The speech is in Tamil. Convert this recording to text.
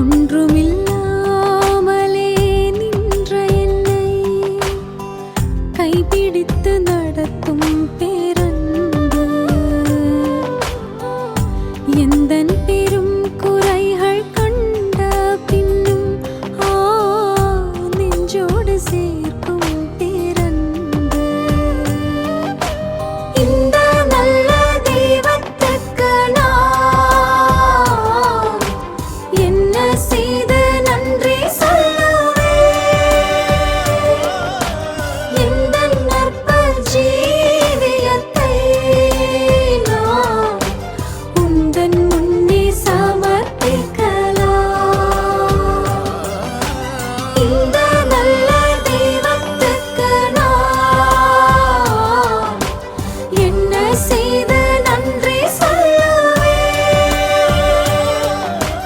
ஒன்றுமில்லாமலே நின்ற என்னை கைபிடித்து நடத்தும் பேரன்பு. எந்த I see